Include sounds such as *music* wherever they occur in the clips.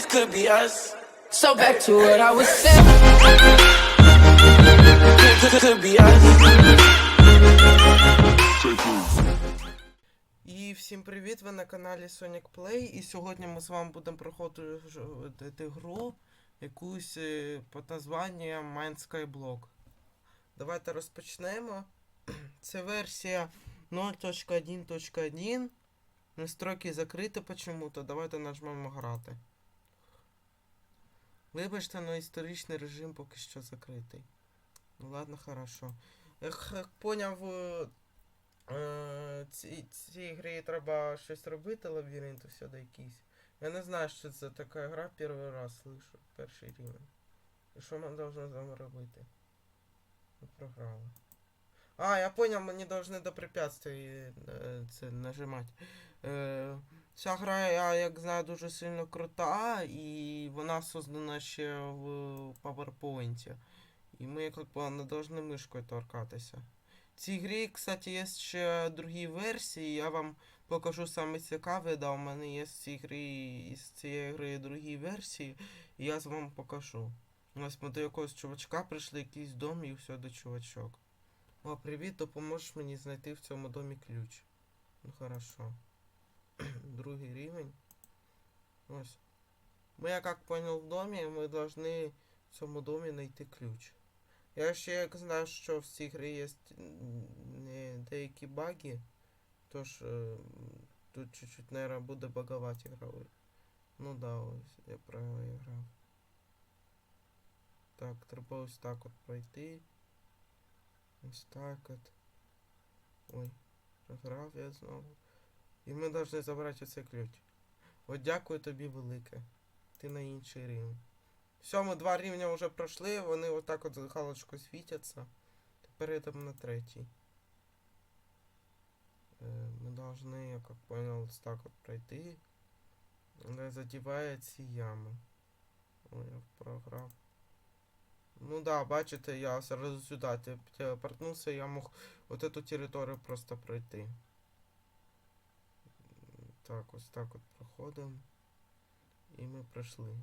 this could be us. So back to what I was saying. Could, could be us. І всім привіт! Ви на каналі Sonic Play. І сьогодні ми з вами будемо проходити гру якусь е, під названням Mind Skyblock. Давайте розпочнемо. *clears throat* Це версія 0.1.1. Настройки закриті почему-то. Давайте нажмемо грати. Вибачте, але історичний режим поки що закритий. Ну ладно, хорошо. Як поняв, е, Е, ці, цій грі треба щось робити, лабіринт всюди якийсь. Я не знаю, що це така гра, перший раз слышу, перший рівень. І що ми повинні з вами робити? Ми програли. А, я понял, не повинні до препятствий е, це нажимати. Ця гра, я як знаю, дуже сильно крута, і вона создана ще в PowerPoint. І ми як не повинні мишкою торкатися. В цій грі, кстати, є ще другі версії. Я вам покажу саме цікаве, да, у мене є з цієї гри, із цієї гри другі версії, і я вам покажу. Ось ми до якогось чувачка прийшли якийсь дом і все до чувачок. О, привіт, допоможеш мені знайти в цьому домі ключ. Ну хорошо. *clears throat* Другий рівень. Ось. Ми, я как понял, в домі, ми должны в цьому домі знайти ключ. Я ще як знаю, що в цій грі є деякі баги, тож е, тут чуть-чуть, наверное, буде багувати грали. Ну да, ось я правильно грав. Так, треба ось так от пройти. Ось так от. Ой, програв я знову. І ми повинні забрати оцей ключ. От дякую тобі велике. Ти на інший рівень. Все, ми два рівня вже пройшли, вони отак от за галочкою світяться. Тепер йдемо на третій. Е, Ми должны, я как понял, так от пройти. Задіває ці ями. Ой, я програв. Ну да, бачите, я сразу сюди те- телепортнувся, я мог вот эту територію просто пройти Так, ось так от проходимо. І ми пройшли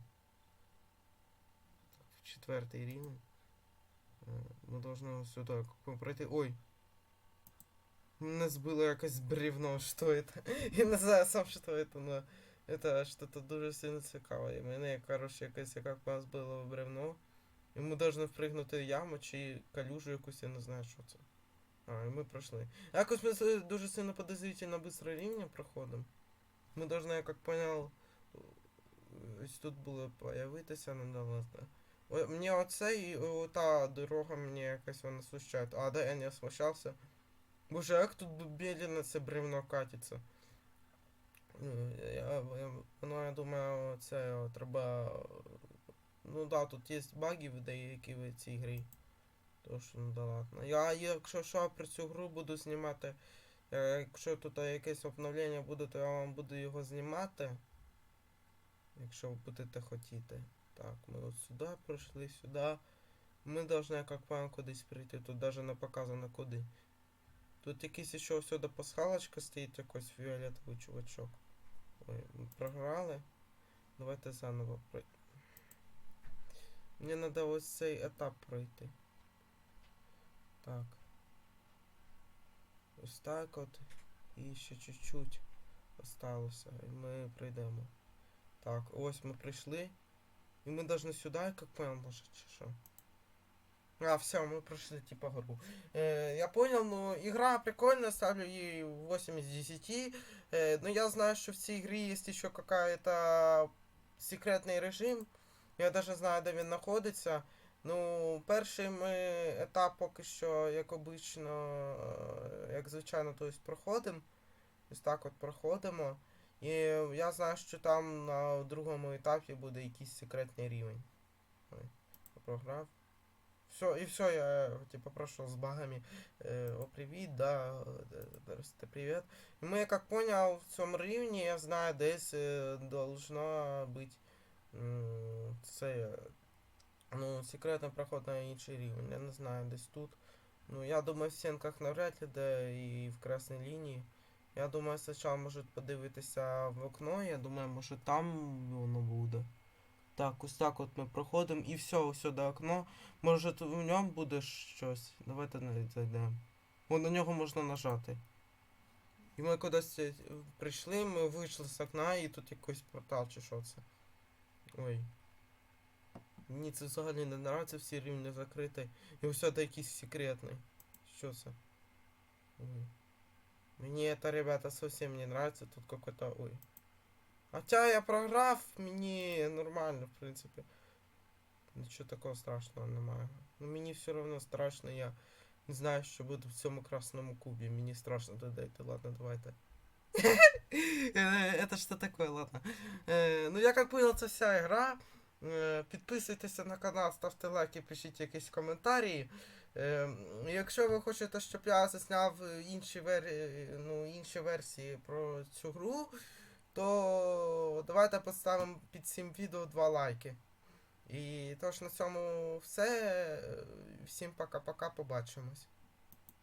в четвертый рівень. Е, Ми должны сюди как пройти. Ой! Мене збило якось бревно, що это? Я не знаю сам, що это, но это что-то дуже сильно цікаве. І мене, короче, якось як вас збило бревно. І ми должны впригнути в яму чи калюжу якусь, я не знаю, що це. А, і ми пройшли. Якось ми с- дуже сильно подозрительно быстро рівня проходимо. Ми должны, я как понял, ось тут було появитися, не дало. О, Мені оце і та дорога мені якась вона смущає. А, да, я не смущався. Боже, як тут медленно це бревно катиться. Ну, Я, ну, я думаю, це треба. Ну да, тут є баги в деякі в цій грі. Тож, ну да ладно. Я, якщо що, про цю гру буду знімати. Е, Якщо тут якесь обновлення буде, то я вам буду його знімати. Якщо ви будете хотіти. Так, ми от сюди пройшли, сюди. Ми должны, как понял, кудись прийти. Тут даже не показано куди. Тут якийсь ще сюди пасхалочка стоїть, якийсь фіолетовий чувачок. Ой, ми програли. Давайте заново пройти. Мені треба ось цей етап пройти. Так. Ось так от. І ще чуть-чуть осталося. І ми пройдемо. Так, ось ми прийшли. И мы должны сюда, как понял, может, чи что? А, все, мы прошли типа игру. Э, я понял, ну, игра прикольная, ставлю ей 8 из 10. Э, но я знаю, что в цій игре есть еще какая-то секретный режим. Я даже знаю, де він знаходиться. Ну, перший ми етап поки що, як обично, е, як звичайно, то есть проходимо. Ось так от проходимо. І я знаю, що там на другому етапі буде якийсь секретний рівень. Ой, програв. Все, і все, я типа пройшов з багами. Е, о, привіт, да, е, здрасте, привіт. І ми, як поняв, в цьому рівні, я знаю, десь е, должно бути це, ну, секретний проход на інший рівень. Я не знаю, десь тут. Ну, я думаю, в стінках навряд ли, де і в красній лінії. Я думаю, спочатку можуть подивитися в окно, я думаю, може там воно буде. Так, ось так от ми проходимо і все, ось сюди окно. Може в ньому буде щось. Давайте навіть зайдемо. О, на нього можна нажати. І ми кудись е, прийшли, ми вийшли з окна і тут якийсь портал чи що це. Ой. Мені це взагалі не нравиться, всі рівні закриті. І ось це якийсь секретний. Що це? Ой. Мені это, ребята, совсем не нравится. Тут какой-то... Ой. Хотя я програв, мені нормально, в принципі. Нічого такого страшного немає. Ну мені все одно страшно, я не знаю, що буде в цьому красному кубі. Мені страшно додайте. Ладно, давайте. Э, Это что такое, ладно. Э, Ну я как понял, це вся игра. Е, Підписуйтеся на канал, ставте лайки, пишіть якісь коментарі. Е, Якщо ви хочете, щоб я засняв інші, вер... ну, інші версії про цю гру, то давайте поставимо під цим відео два лайки. І тож на цьому все. Всім пока-пока, побачимось.